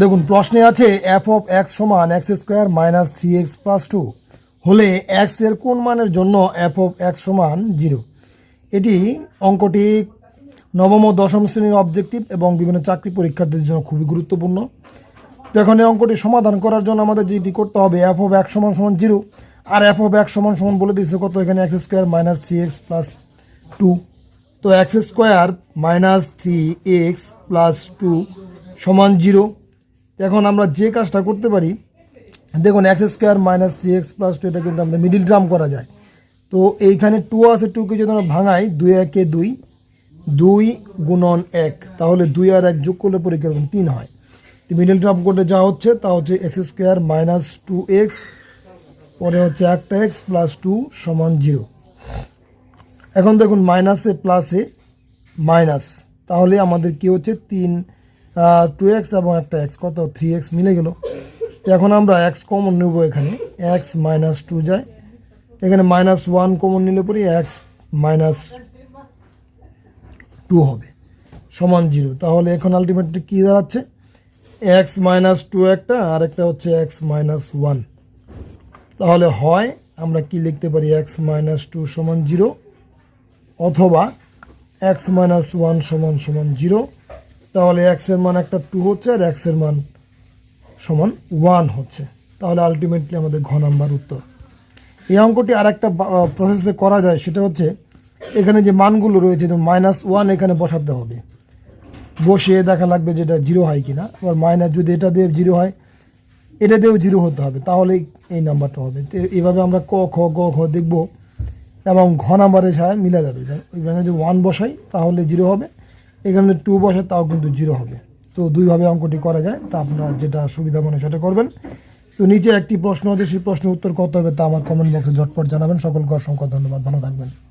দেখুন, প্রশ্নে আছে এফ অফ এক্স সমান X square minus three X plus two হলে এক্সের কোন মানের জন্য এফ অফ এক্স সমান জিরো এটি অঙ্কটি নবম ও দশম শ্রেণির অবজেক্টিভ এবং বিভিন্ন চাকরি পরীক্ষার্থীদের জন্য খুবই গুরুত্বপূর্ণ। তো এখন এই অঙ্কটি সমাধান করার জন্য আমাদের যেটি করতে হবে এফ অফ এক্স সমান সমান জিরো আর এফ অফ এক্স সমান সমান বলে দিয়েছে কত? এখানে X square minus three X plus two তো X square minus three X plus two সমান জিরো এখন আমরা যে কাজটা করতে পারি, দেখুন X square minus three X plus two এটা কিন্তু আমাদের মিডিল টার্ম করা যায়। তো এইখানে টু আছে টুকে যদি আমরা ভাঙাই, দুই একে দুই দুই গুণন এক, তাহলে দুই আর এক যোগ করলে পরীক্ষা করুন তিন হয়। তো মিডিল টার্ম করলে যা হচ্ছে, তা হচ্ছে X square minus two X পরে হচ্ছে একটা এক্স প্লাস টু সমান জিরো এখন দেখুন মাইনাসে প্লাসে মাইনাস তাহলে আমাদের কি হচ্ছে? তিন টু এক্স এবং একটা এক্স কত? থ্রি এক্স মিলে গেল। এখন আমরা এক্স কমন নেব এখানে। এক্স মাইনাস টু যায়। এখানে মাইনাস ওয়ান কমন নিলে পরে এক্স মাইনাস টু হবে। সমান জিরো তাহলে এখন আলটিমেটলি কী দাঁড়াচ্ছে? এক্স মাইনাস টু একটা, আর একটা হচ্ছে এক্স মাইনাস ওয়ান তাহলে হয়, আমরা কি লিখতে পারি? এক্স মাইনাস টু সমান জিরো অথবা এক্স মাইনাস ওয়ান সমান সমান জিরো তাহলে এক্সের মান একটা টু হচ্ছে আর এক্সের মান সমান ওয়ান হচ্ছে। তাহলে আলটিমেটলি আমাদের ঘ নাম্বার উত্তর। এই অঙ্কটি আর একটা প্রসেসে করা যায়, সেটা হচ্ছে এখানে যে মানগুলো রয়েছে যে মাইনাস ওয়ান এখানে বসাতে হবে। বসিয়ে দেখা লাগবে যেটা জিরো হয় কি না আবার মাইনাস যদি এটা দিয়ে জিরো হয়, এটা দিয়েও জিরো হতে হবে। তাহলেই এই নাম্বারটা হবে। তো এইভাবে আমরা ক, খ, গ খ দেখব এবং ঘ নাম্বারের সাথে মিলে যাবে। ওইখানে যদি ওয়ান বসাই, তাহলে জিরো হবে। এখানে টু বসে তাও কিন্তু জিরো হবে। তো দুইভাবে অঙ্কটি করা যায়, তা আপনারা যেটা সুবিধা মনে সেটা করবেন। তো নিচে একটি প্রশ্ন আছে, সেই প্রশ্নের উত্তর কত হবে তা আমার কমেন্ট বক্সে ঝটপট জানাবেন। সকলকে অসংখ্য ধন্যবাদ। ভালো থাকবেন।